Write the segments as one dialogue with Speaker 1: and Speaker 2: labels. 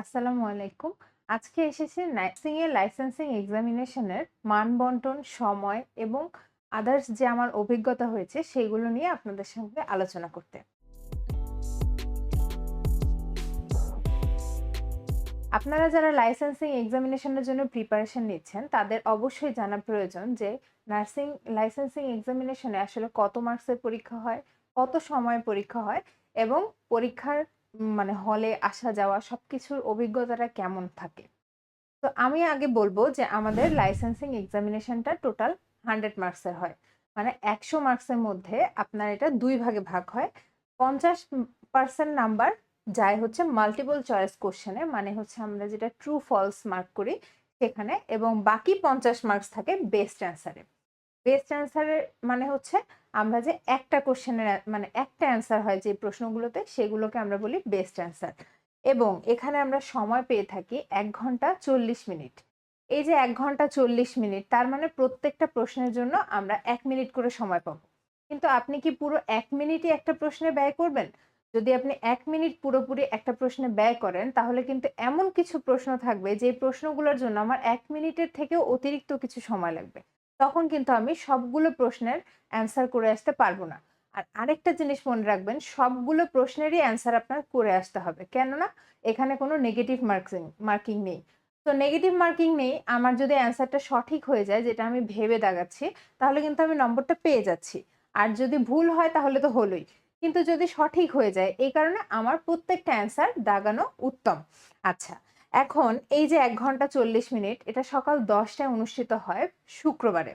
Speaker 1: আসসালামু আলাইকুম। আজকে এসেছি নার্সিং এর লাইসেন্সিং এক্সামিনেশনের মান বন্টন, সময় এবং আদার্স যে আমার অভিজ্ঞতা হয়েছে সেগুলো নিয়ে আপনাদের সঙ্গে আলোচনা করতে। আপনারা যারা লাইসেন্সিং এক্সামিনেশনের জন্য প্রিপারেশন নিচ্ছেন তাদের অবশ্যই জানা প্রয়োজন যে নার্সিং লাইসেন্সিং এক্সামিনেশনে আসলে কত মার্কসের পরীক্ষা হয়, কত সময় পরীক্ষা হয় এবং পরীক্ষার মানে হলে আসা যাওয়া সবকিছুর অভিজ্ঞতাটা কেমন থাকে। তো আমি আগে বলব যে আমাদের লাইসেন্সিং এক্সামিনেশনটা টোটাল 100 মার্কসের হয়। মানে 100 মার্কসের মধ্যে আপনার এটা দুই ভাগে ভাগ হয়। পঞ্চাশ পার্সেন্ট নাম্বার যায় হচ্ছে মাল্টিপল চয়েস কোয়েশ্চেনে মানে হচ্ছে আমরা যেটা ট্রু ফলস মার্ক করি সেখানে এবং বাকি 50 মার্কস থাকে বেস্ট অ্যান্সারে। বেস্ট অ্যান্সারের মানে হচ্ছে আমরা যে একটা কোয়েশ্চেনের অ্যা মানে একটা অ্যান্সার হয় যে প্রশ্নগুলোতে, সেগুলোকে আমরা বলি বেস্ট অ্যান্সার। এবং এখানে আমরা সময় পেয়ে থাকি এক ঘণ্টা ৪০ মিনিট। এই যে এক ঘণ্টা ৪০ মিনিট, তার মানে প্রত্যেকটা প্রশ্নের জন্য আমরা এক মিনিট করে সময় পাবো। কিন্তু আপনি কি পুরো এক মিনিটই একটা প্রশ্নে ব্যয় করবেন? যদি আপনি এক মিনিট পুরোপুরি একটা প্রশ্নে ব্যয় করেন, তাহলে কিন্তু এমন কিছু প্রশ্ন থাকবে যে প্রশ্নগুলোর জন্য আমার এক মিনিটের থেকেও অতিরিক্ত কিছু সময় লাগবে। তখন কিন্তু আমি সবগুলো প্রশ্নের অ্যান্সার করে আসতে পারব না। আর আরেকটা জিনিস মনে রাখবেন, সবগুলো প্রশ্নেরই অ্যান্সার আপনার করে আসতে হবে। কেননা, এখানে কোনো নেগেটিভ মার্কিং মার্কিং নেই। তো নেগেটিভ মার্কিং নেই, আমার যদি অ্যান্সারটা সঠিক হয়ে যায়, যেটা আমি ভেবে দাগাচ্ছি, তাহলে কিন্তু আমি নম্বরটা পেয়ে যাচ্ছি। আর যদি ভুল হয়, তাহলে তো হলোই। কিন্তু যদি সঠিক হয়ে যায়, এই কারণে আমার প্রত্যেকটা অ্যান্সার দাগানো উত্তম। আচ্ছা এখন এই যে এক ঘণ্টা ৪০ মিনিট এটা সকাল দশটায় অনুষ্ঠিত হয় শুক্রবারে।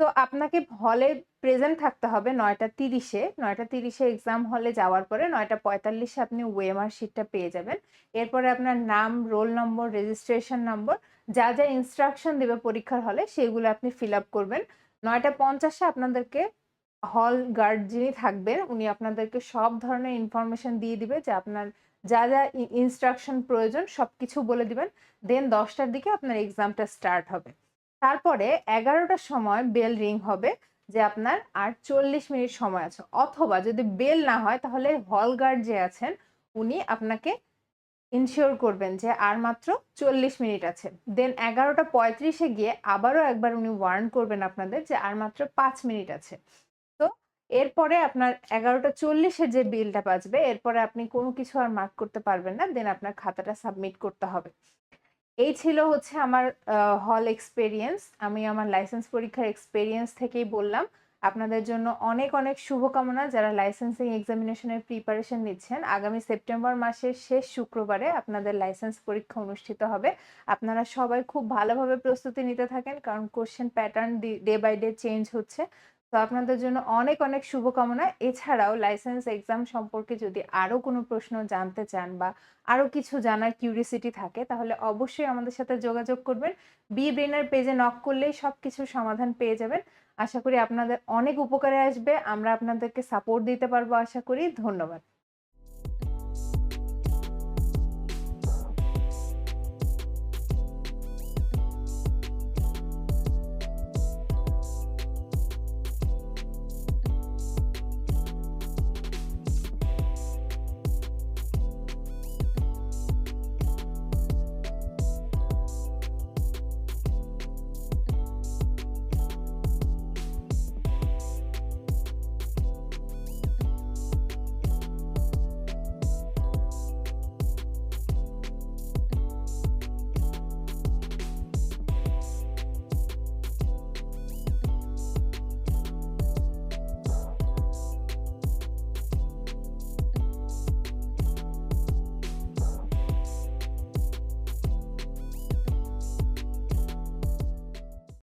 Speaker 1: তো আপনাকে হলে প্রেজেন্ট থাকতে হবে নয়টা তিরিশে নয়টা তিরিশে এক্সাম হলে যাওয়ার পরে নয়টা পঁয়তাল্লিশে আপনি ওয়েমার শিটটা পেয়ে যাবেন। এরপরে আপনার নাম, রোল নম্বর, রেজিস্ট্রেশন নম্বর যা, যা ইনস্ট্রাকশন দেবে পরীক্ষার হলে সেগুলো আপনি ফিল আপ করবেন। নয়টা পঞ্চাশে আপনাদেরকে হল গার্ড যিনি থাকবেন উনি আপনাদেরকে সব ধরনের ইনফরমেশন দিয়ে দিবে যে আপনার যা, যা ইনস্ট্রাকশন প্রয়োজন সব কিছু বলে দিবেন। দেন দশটার দিকে আপনার এক্সামটা স্টার্ট হবে। তারপরে এগারোটার সময় বেল রিং হবে যে আপনার আর ৪০ মিনিট সময় আছে। অথবা যদি বেল না হয় তাহলে হল গার্ড যে আছেন উনি আপনাকে ইনশিওর করবেন যে আর মাত্র ৪০ মিনিট আছে। দেন এগারোটা পঁয়ত্রিশে গিয়ে আবারও একবার উনি ওয়ার্ন করবেন আপনাদের যে আর মাত্র পাঁচ মিনিট আছে। এরপরে আপনার ১১টা ৪০ এ যে বিলটা বাজবে এরপরে আপনি কোনো কিছু আর মার্ক করতে পারবেন না। দেন আপনার খাতাটা সাবমিট করতে হবে। এই ছিল হচ্ছে আমার হল এক্সপেরিয়েন্স। আমি আমার লাইসেন্স পরীক্ষার এক্সপেরিয়েন্স থেকেই বললাম। আপনাদের জন্য অনেক, অনেক শুভকামনা যারা লাইসেন্সিং এক্সামিনেশনের প্রিপারেশন নিচ্ছেন। আগামী সেপ্টেম্বর মাসের শেষ শুক্রবারে আপনাদের লাইসেন্স পরীক্ষা অনুষ্ঠিত হবে। আপনারা সবাই খুব ভালোভাবে প্রস্তুতি নিতে থাকেন কারণ question pattern day by day change হচ্ছে। তো আপনাদের জন্য অনেক, অনেক শুভকামনা। এছাড়াও লাইসেন্স এক্সাম সম্পর্কে যদি আরও কোনো প্রশ্ন জানতে চান বা আরও কিছু জানার কিউরিসিটি থাকে তাহলে অবশ্যই আমাদের সাথে যোগাযোগ করবেন। বি ব্রেনার পেজে নক করলেই সব সবকিছুর সমাধান পেয়ে যাবেন। আশা করি আপনাদের অনেক উপকারে আসবে। আমরা আপনাদেরকে সাপোর্ট দিতে পারব আশা করি। ধন্যবাদ।